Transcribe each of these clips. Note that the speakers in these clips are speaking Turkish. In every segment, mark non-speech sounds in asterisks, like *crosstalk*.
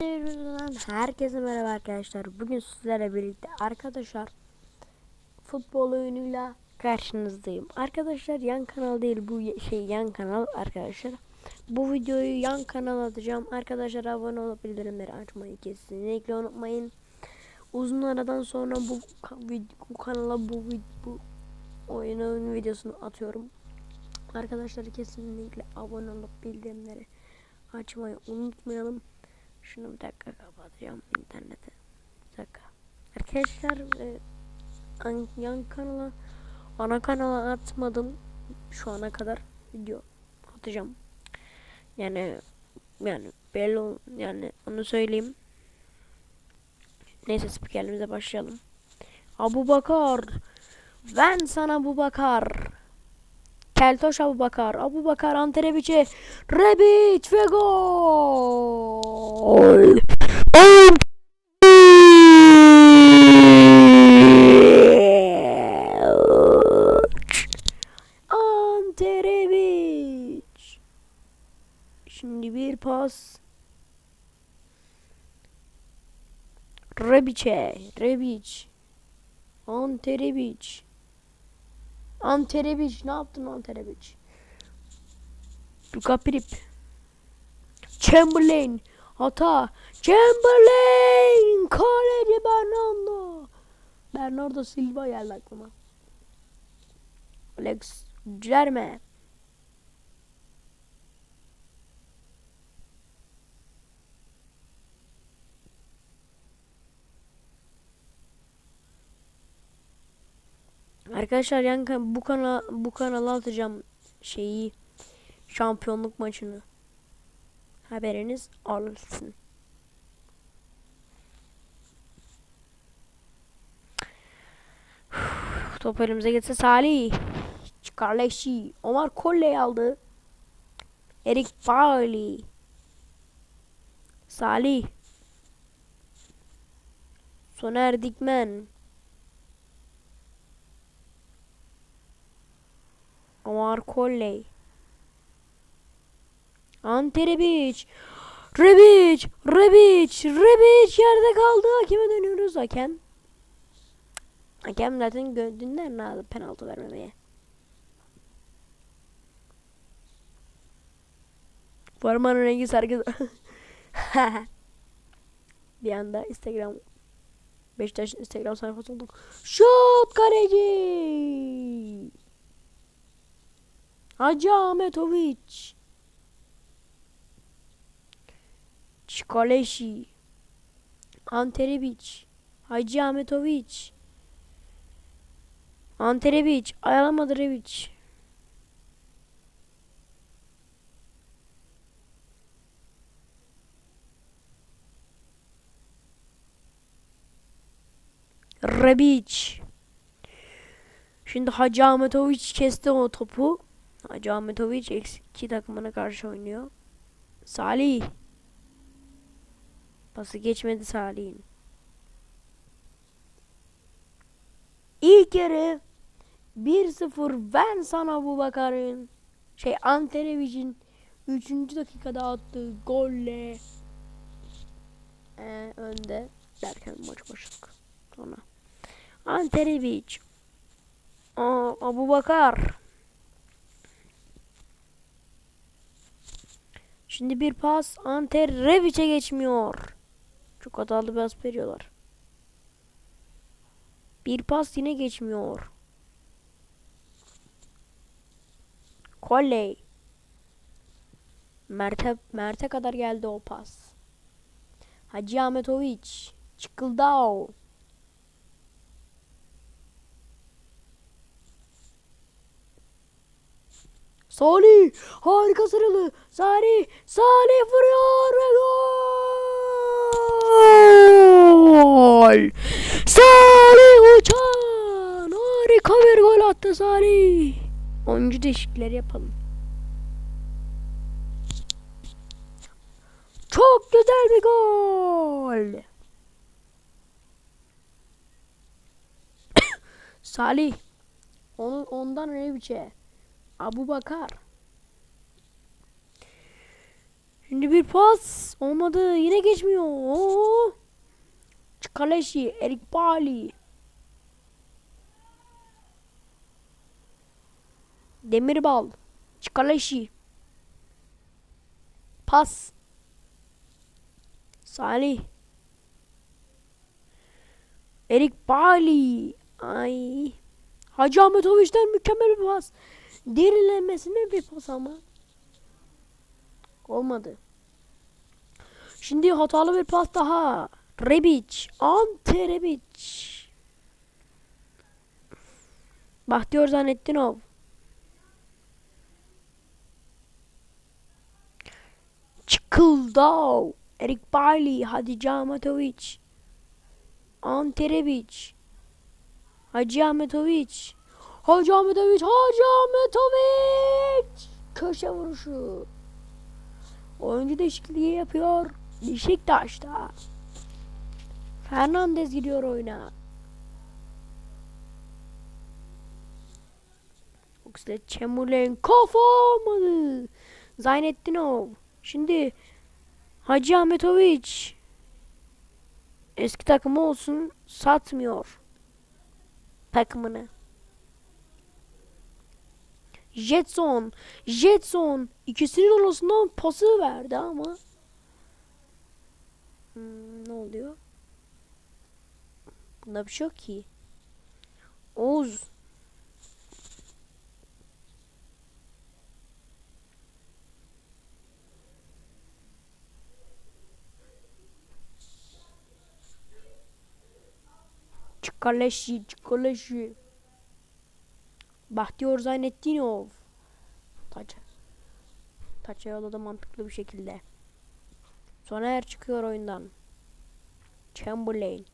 Herkese merhaba arkadaşlar. Bugün sizlerle birlikte arkadaşlar futbol oyunuyla karşınızdayım. Arkadaşlar yan kanal değil bu şey yan kanal arkadaşlar. Bu videoyu yan kanal atacağım. Arkadaşlar abone olup bildirimleri açmayı kesinlikle unutmayın. Uzun aradan sonra bu, bu kanala bu, bu oyunun videosunu atıyorum. Arkadaşlar kesinlikle abone olup bildirimleri açmayı unutmayalım. Şunu bir dakika kapatacağım internete. Bir. Arkadaşlar e, an- yan kanala ana kanala atmadım şu ana kadar video atacağım. Yani yani belli yani onu söyleyeyim. Neyse spikerimize başlayalım. Abu Bakar. Ben sana Abu Bakar. Keltoş Abu Bakar. Abu Bakar Anterebiç'e Rebic ve gol. Anterebic. Şimdi bir pas. Rebic'e. Rebic. Anterebic. Anterebic. Ne yaptın Anterebic? Lukaprip. Chamberlain. Hata. Chamberlain. Kaleci Bernardo. Bernardo Silva geldi aklıma. Alex Cerme. Arkadaşlar yan kan- bu kanal bu kanala atacağım şeyi şampiyonluk maçını. Haberiniz olsun. Top elimize geçse Salih. Karleşi. Omar Kolle aldı. Erik Bali. Salih. Soner Dikmen. Omar Kolle. Ante Rebic. Rebic. Rebic. Rebic yerde kaldı. Hakeme dönüyoruz hakem. Hakem zaten gördüğünden lazım penaltı vermemeye. Formanın rengi sargı. *laughs* bir anda Instagram Beşiktaş'ın Instagram sayfası olduk. Şut kaleci. Hacı Ahmetoviç. Çikoleşi. Anterebiç. Hacı Ahmetoviç. Anterebiç. Ayalamadı Rebiç. Rebiç. Şimdi Hacı Ahmetoviç kesti o topu. Hacı Ahmetoviç eksi iki takımına karşı oynuyor. Salih. Pası geçmedi Salih'in. İlk yarı 1-0 ben sana bu bakarın. Şey Antenevic'in 3. dakikada attığı golle e, önde derken maç başladık. Sonra Antenevic Aa, Abu Bakar Şimdi bir pas Ante Revic'e geçmiyor. Çok hatalı bir pas veriyorlar. Bir pas yine geçmiyor. Kolley. Mert'e Mert'e kadar geldi o pas. Hacı Ahmetoviç. Çıkıldao. Salih harika sıralı. Salih Salih vuruyor ve gol. Salih uçan harika bir gol attı Salih. Oyuncu değişiklikleri yapalım. Çok güzel bir gol. *coughs* Salih onu ondan biçe? Abu Bakar. Şimdi bir pas. Olmadı. Yine geçmiyor. Oo. Kaleşi. Erik Bali. Demirbal. Çikaleşi. Pas. Salih. Erik Bali. Ay. Hacı Ahmetoviç'ten mükemmel bir pas. Derinlemesine bir pas ama. Olmadı. Şimdi hatalı bir pas daha. Rebic. Ante Rebic. Bahtiyar Zanettinov. Çıkıldao. Erik Bailey. Hadice Ahmetoviç. Ante Rebic. Hacı Ahmetoviç. Hacı Ahmetoviç. Hacı Ahmetoviç. Köşe vuruşu. Oyuncu değişikliği yapıyor. Beşiktaş'ta. Fernandez giriyor oyuna. Oxlade Chamberlain kafa olmadı. Zaynettinov. Şimdi Hacı Ahmetoviç eski takımı olsun satmıyor takımını. Jetson. Jetson. İkisinin arasından pası verdi ama. Hmm, ne oluyor? Bunda bir şey yok ki. Oğuz. Çikaleşi, Çikaleşi. Bahtiyar Zaynettinov. Taça. Taça yolladı mantıklı bir şekilde. Soner çıkıyor oyundan. Chamberlain.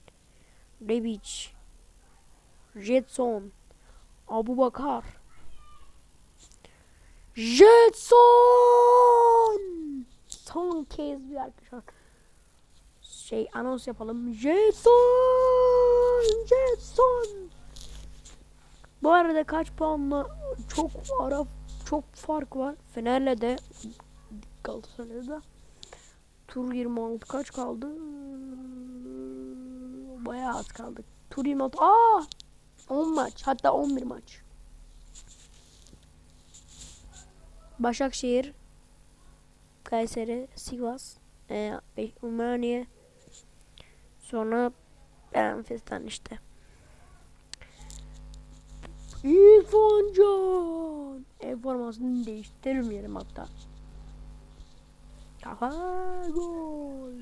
Rebic. Jetson. Abu Bakar. Jetson! Son kez bir arkadaşlar. Şey anons yapalım. Jetson! Jetson! Bu arada kaç puanla çok ara çok fark var. Fener'le de Galatasaray'da da tur 26 kaç kaldı? Bayağı az kaldı. Tur 26. Aa! 10 maç. Hatta 11 maç. Başakşehir Kayseri, Sivas, e, Ümraniye sonra Benfis'ten işte. İrfan Can. Ev formasını değiştirmeyelim hatta. Kafa gol.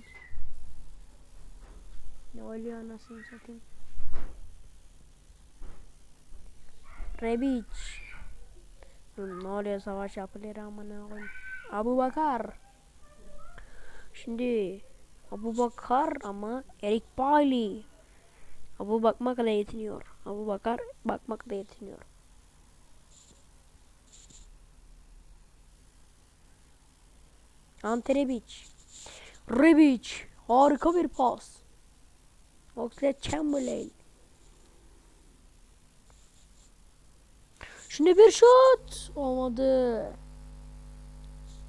Ne oluyor anasını satayım. Rebic. Ne oluyor savaş yapılıyor ama ne koyayım. Abu Bakar. Şimdi Abu Bakar ama Erik Bailey. Abu bakmakla yetiniyor. Abu Bakar bakmakla yetiniyor. Ante Rebic. Harika bir pas. Oxlade Chamberlain. Şimdi bir şut. Olmadı.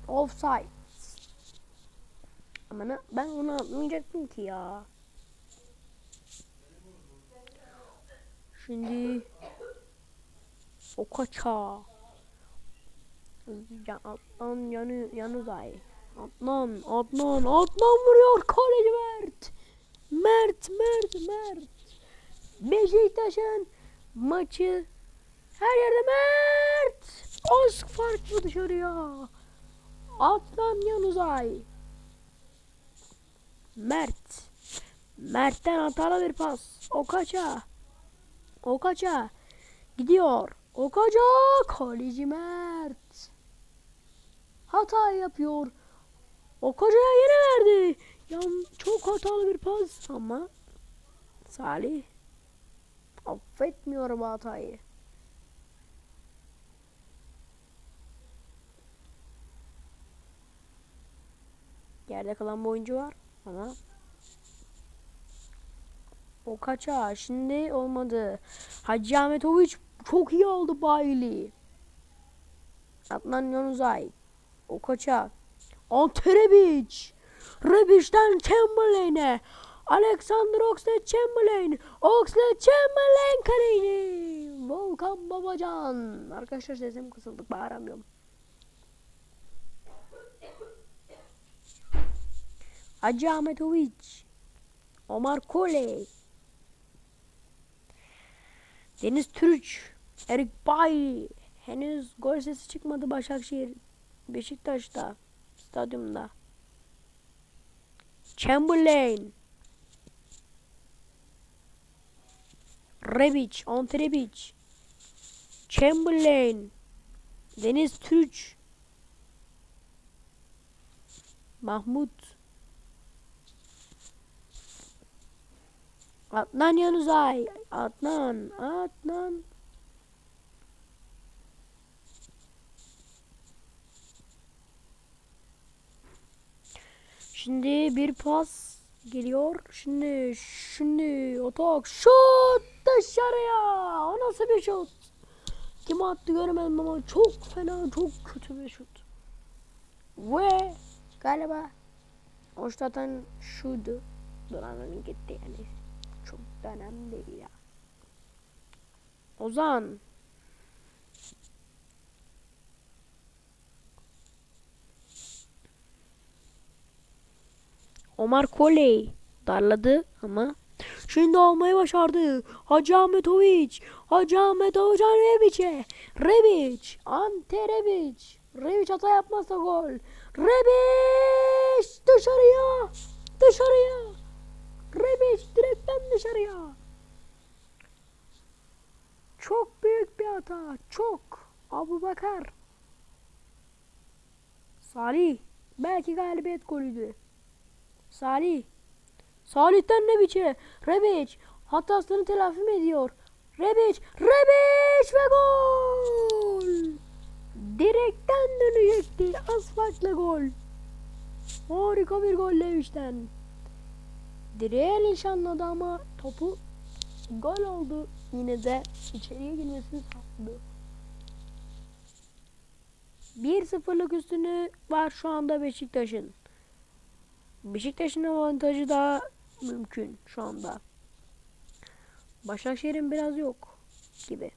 Offside. Ama ben onu atmayacaktım ki ya. Şimdi o kaça. Hızlıca Adnan yanı yanıday. Adnan, Adnan, Adnan vuruyor kaleci Mert. Mert, Mert, Mert. Beşiktaş'ın maçı her yerde Mert. Az farklı dışarıya. Adnan Yanuzay. Mert. Mert'ten hatalı bir pas. O O kaça. Gidiyor. O kaça. Kaleci Mert. Hata yapıyor. O kocaya yine verdi. Yan çok hatalı bir pas ama Salih affetmiyor bu hatayı. Yerde kalan bir oyuncu var ama o kaça şimdi olmadı. Hacı Ahmetoviç çok iyi oldu Bailey. Adnan Yonuzay. O kaça. Anterebic. Rebic'den Chamberlain'e. Alexander Oxlade-Chamberlain. Oxlade-Chamberlain kaleci. Volkan Babacan. Arkadaşlar sesim kısıldı. Bağıramıyorum. Hacı Ahmetovic. Omar Kole. Deniz Türüç. Erik Bay. Henüz gol sesi çıkmadı Başakşehir. Beşiktaş'ta. Stadyumda. Chamberlain. Rebic. Ante Rebic. Chamberlain. Deniz Türüç. Mahmut. Adnan Yanuzay. Adnan. Adnan. Şimdi bir pas geliyor. Şimdi şimdi otak şut dışarıya. O nasıl bir şut? Kim attı göremedim ama çok fena çok kötü bir şut. Ve galiba o atan şuydu. Duran'ın gitti yani. Da değil ya. Ozan. Omar Koley darladı ama şimdi almayı başardı. Hacı Ahmetovic. Hacı Ahmetovic Rebic'e. Rebic. Ante Rebic. Rebic hata yapmazsa gol. Rebic dışarıya. Dışarıya. Rebic direkten dışarıya. Çok büyük bir hata. Çok. Abu Bakar. Salih. Belki galibiyet golüydü. Salih. Salih'ten Rebic'e. Rebic. Hatasını telafi mi ediyor? Rebic. Rebic ve gol. Direkten dönecekti. Az farklı gol. Harika bir gol Rebic'ten. Direğe nişanladı ama topu gol oldu. Yine de içeriye girmesini sağladı. 1-0'lık üstünü var şu anda Beşiktaş'ın. Beşiktaş'ın avantajı daha mümkün şu anda. Başakşehir'in biraz yok gibi.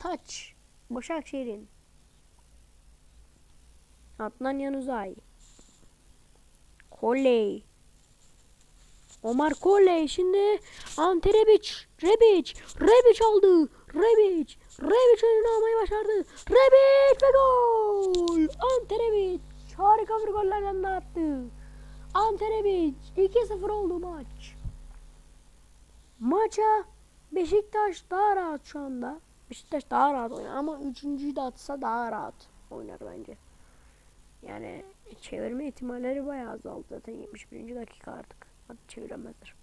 Taç. Başakşehir'in. Adnan Yanuzay. Koley. Omar Koley şimdi Ante Rebic. Rebic. Rebic aldı. Rebic. Rebic önünü almayı başardı. Rebic ve gol. Ante Rebic. Harika bir gollerden de attı. Ante Rebic. 2-0 oldu maç. Maça Beşiktaş daha rahat şu anda. Beşiktaş daha rahat oynar ama üçüncüyü de atsa daha rahat oynar bence. Yani çevirme ihtimalleri bayağı azaldı zaten 71. dakika artık. Hadi çeviremezler.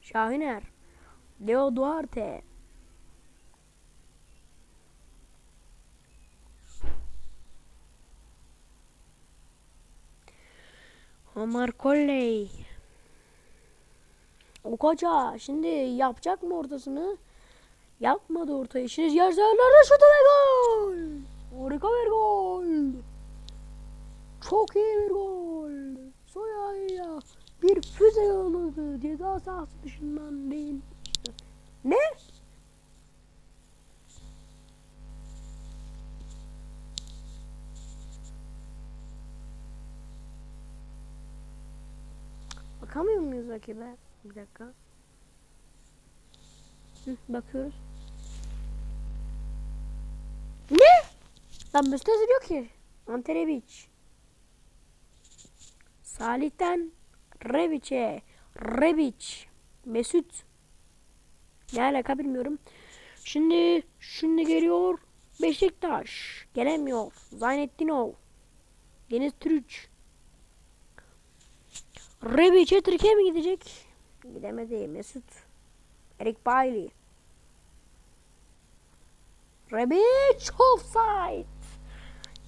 Şahiner. Leo Duarte. Omar Kolley. O koca şimdi yapacak mı ortasını? Yapmadı ortayı. Şimdi yerlerde şutu ve gol. Harika bir gol. Çok iyi bir gol. Soyayla bir füze yolladı. Ceza sahası dışından değil. Ne? Bakamıyor muyuz rakibe? Bir dakika. Hı, bakıyoruz. Ne? Lan Beşiktaş diyor ki. Ante Rebic. Salih'ten Rebic'e. Rebic. Mesut. Ne alaka bilmiyorum. Şimdi şimdi geliyor Beşiktaş. Gelemiyor. Zaynettinov. Deniz Türüç. Rebic'e Türkiye mi gidecek? Gidemedi. Mesut. Erik Bailey. Rebic offside.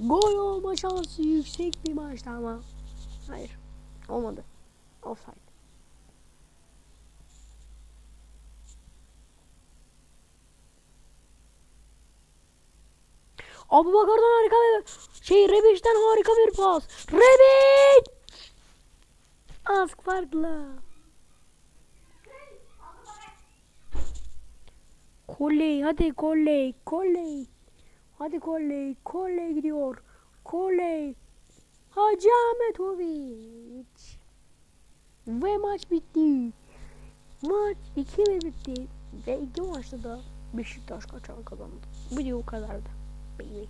Gol olma şansı yüksek bir maçtı ama. Hayır. Olmadı. Offside. Abu Bakar'dan harika bir Şey Rebic'ten harika bir pas. Rebic! Az farkla. Koley hadi koley koley. Hadi koley koley gidiyor. Koley. Hacı Ahmetoviç. Ve maç bitti. Maç 2-1 bitti. Ve iki maçta da Beşiktaş kaçan kazandı. Video bu kadardı. Baby.